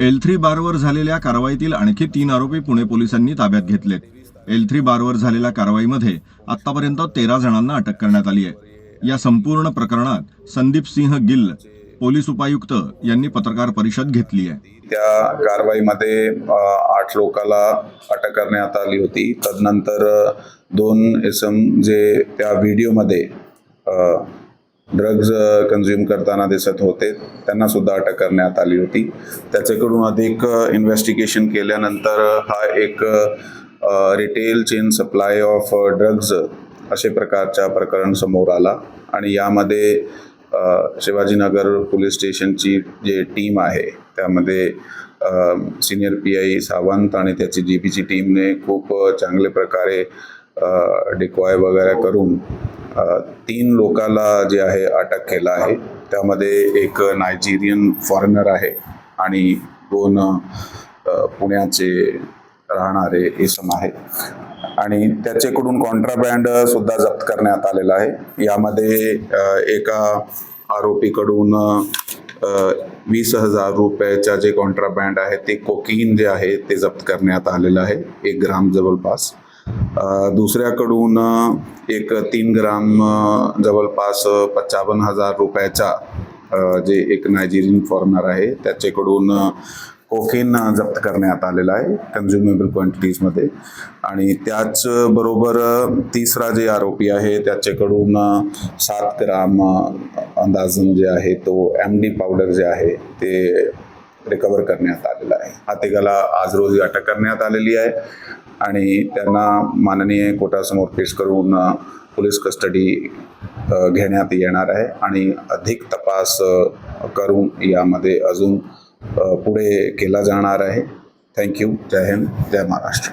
L three बारवर झालेल्या कारवाईतील आणखी तीन आरोपी पुणे पोलिसांनी ताब्यात घेतलेत. एल थ्री बारवर झालेल्या कारवाईमध्ये आतापर्यंत तेरा जणांना अटक करण्यात आली आहे. या संपूर्ण प्रकरणात संदीप सिंह गिल्ल पोलीस उपायुक्त यांनी पत्रकार परिषद घेतली आहे. त्या कारवाईमध्ये आठ लोकाला अटक करण्यात आली होती. तदनंतर दोन दोन इसम जे त्या व्हिडिओमध्ये ड्रग्ज कन्झ्युम uh, करताना दिसत होते. त्यांना सुद्धा अटक करण्यात आली होती. त्याच्याकडून अधिक uh, इन्व्हेस्टिगेशन केल्यानंतर uh, हा एक retail chain supply of drugs असे प्रकारच्या प्रकरण समोर आला. आणि यामध्ये शिवाजीनगर पोलीस स्टेशनची जे टीम आहे त्यामध्ये सिनियर पी आय सावंत आणि त्याची जी पीची टीमने खूप चांगल्या प्रकारे डिकॉय वगैरे करून तीन लोकाला जे आहे अटक केला आहे. त्यामध्ये एक नायजेरियन फॉरेनर आहे आणि दोन पुण्याचे राहणारे इसम आहे. आणि त्याच्याकडून कॉन्ट्राबँड सुद्धा जप्त करण्यात आलेला आहे. यामध्ये एका आरोपीकडून वीस हजार रुपयाच्या जे कॉन्ट्राबँड आहे ते कोकीन जे आहे ते जप्त करण्यात आलेलं आहे. एक ग्राम जवळपास. दुसऱ्याकडून एक तीन ग्राम जवळपास पंचावन्न हजार रुपयाचा जे एक नायजेरियन फॉर्नर आहे त्याच्याकडून कोफिन कोकेन जप्त करण्यात आलेला आहे कन्झ्युमेबल क्वांटिटीजमध्ये आणि त्याचबरोबर तिसरा जे आरोपी आहे त्याच्याकडून सात ग्राम अ, अंदाजन जे आहे तो एम डी पावडर जे आहे ते रिकवर करण्यात आलेला आहे. हा तिघाला आज रोजी अटक करण्यात आलेली आहे. आणि त्यांना माननीय कोर्टासमोर पेश करून पोलीस कस्टडी घेण्यात येणार आहे आणि अधिक तपास करून यामध्ये अजून पुढे केला जाणार आहे. Thank you. जय हिंद. जय महाराष्ट्र.